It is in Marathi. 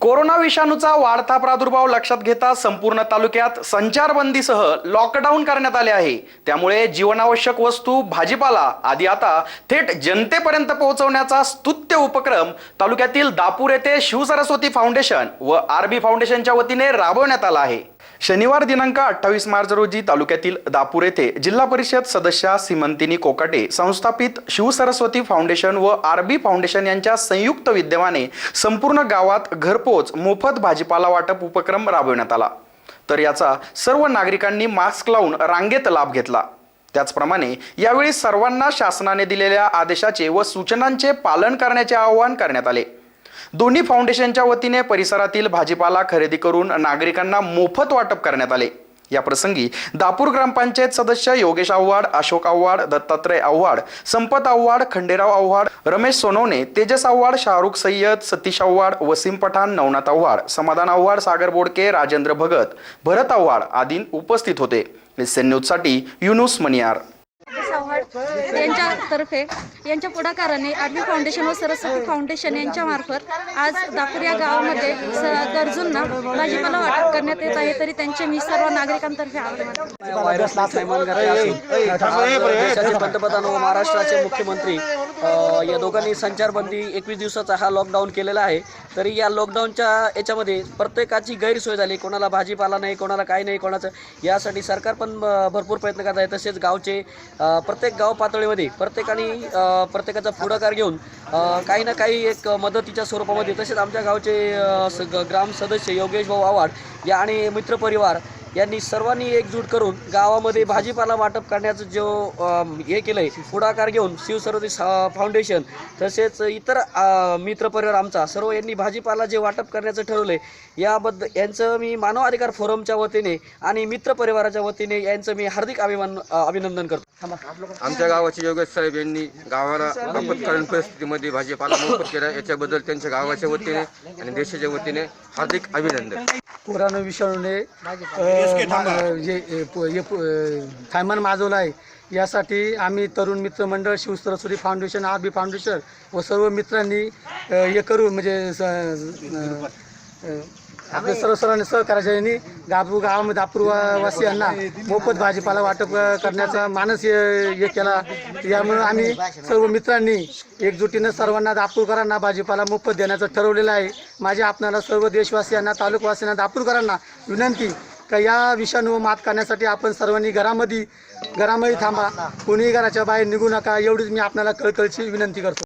कोरोना विषाणूचा वाढता प्रादुर्भाव लक्षात घेता संपूर्ण तालुक्यात संचारबंदीसह लॉकडाऊन करण्यात आले आहे. त्यामुळे जीवनावश्यक वस्तू भाजीपाला आदी आता थेट जनतेपर्यंत पोहोचवण्याचा स्तुत्य उपक्रम तालुक्यातील दापूर येथे शिवसरस्वती फाउंडेशन व आरबी फाउंडेशनच्या वतीने राबवण्यात आला आहे. शनिवार दिनांक अठ्ठावीस मार्च रोजी तालुक्यातील दापूर येथे जिल्हा परिषद सदस्या सीमंतिनी कोकाटे संस्थापित शिवसरस्वती फाउंडेशन व आरबी फाउंडेशन यांच्या संयुक्त विद्यमाने संपूर्ण गावात घरपोच मोफत भाजीपाला वाटप उपक्रम राबविण्यात आला. तर याचा सर्व नागरिकांनी मास्क लावून रांगेत लाभ घेतला. त्याचप्रमाणे यावेळी सर्वांना शासनाने दिलेल्या आदेशाचे व सूचनांचे पालन करण्याचे आवाहन करण्यात आले. दोन्ही फाउंडेशनच्या वतीने परिसरातील भाजीपाला खरेदी करून नागरिकांना मोफत वाटप करण्यात आले. या प्रसंगी दापूर ग्रामपंचायत सदस्य योगेश आव्हाड अशोक आव्हाड दत्तात्रय आव्हाड संपत आव्हाड खंडेराव आव्हाड रमेश सोनवणे तेजस आव्हाड शाहरुख सय्यद सतीश आव्हाड वसीम पठाण नवनाथ आव्हाड समाधान आव्हाड सागर बोडके राजेंद्र भगत भरत आव्हाड आदी उपस्थित होते. एस एन न्यूजसाठी युनुस मनियार. चव्हाण यांच्यातर्फे यांच्या पुढाकाराने आरबी फाउंडेशन व सरस्वती फाउंडेशन यांच्या मार्फत आज दापूर या गावामध्ये स- गरजूंना भाजीपाला वाटप करण्यात येत आहे तरी त्यांचे मी सर्व नागरिकांतर्फे आभार पंतप्रधान व महाराष्ट्राचे मुख्यमंत्री या दोघांनी संचारबंदी एकवीस दिवसाचा हा लॉकडाऊन केलेला आहे. तरी या लॉकडाऊनच्या याच्यामध्ये प्रत्येकाची गैरसोय झाली. कोणाला भाजीपाला नाही कोणाला काही नाही कोणाचं. यासाठी सरकार पण भरपूर प्रयत्न करत आहे. तसेच गावचे प्रत्येक गाव पातळीमध्ये प्रत्येकाने प्रत्येकाचा पुढाकार घेऊन काही ना काही एक मदतीच्या स्वरूपामध्ये तसेच आमच्या गावचे स- ग- ग्राम सदस्य योगेश भाऊ आव्हाड या आणि मित्रपरिवार यांनी सर्वांनी एकजूट करून गावामध्ये भाजीपाला वाटप करण्याचं जो हे केलंय पुढाकार घेऊन शिवसरस्वती सा- फाउंडेशन तसेच इतर मित्रपरिवार आमचा सर्व यांनी भाजीपाला जे वाटप करण्याचं ठरवलंय याबद्दल यांचं मी मानव अधिकार फोरमच्या वतीने आणि मित्र परिवाराच्या वतीने यांचं मी हार्दिक अभिमान अभिनंदन करतो. आमच्या गावाचे योगेश साहेब यांनी गावाला आपत्कालीन परिस्थितीमध्ये भाजीपाला मोफत केला याच्याबद्दल त्यांच्या गावाच्या वतीने आणि देशाच्या वतीने हार्दिक अभिनंदन. कोरोना विषाणूने अ, मा- जे प- प- अ, थैमान माजवलं आहे. यासाठी आम्ही तरुण मित्र मंडळ Shivsaraswati foundation R B foundation व सर्व मित्रांनी अ, हे करू म्हणजे स- अ, अ, आपल्या सर्व सर्वांनी यांनी गाबरू गावामध्ये दापूर वा- वासियांना मोफत भाजीपाला वाटप अ, करण्याचा मानस हे हे केला. यामुळे आम्ही सर्व मित्रांनी एकजुटीनं सर्वांना दापूरकरांना भाजीपाला मोफत देण्याचं ठरवलेलं आहे. माझ्या आपणाला सर्व देशवासियांना तालुकवासियांना दापूरकरांना विनंती का या विषाणूवर मात करण्यासाठी आपण सर्वांनी घरामध्ये घरामध्ये थांबा. कोणीही घराच्या बाहेर निघू नका. एवढीच मी आपल्याला कळकळची विनंती करतो.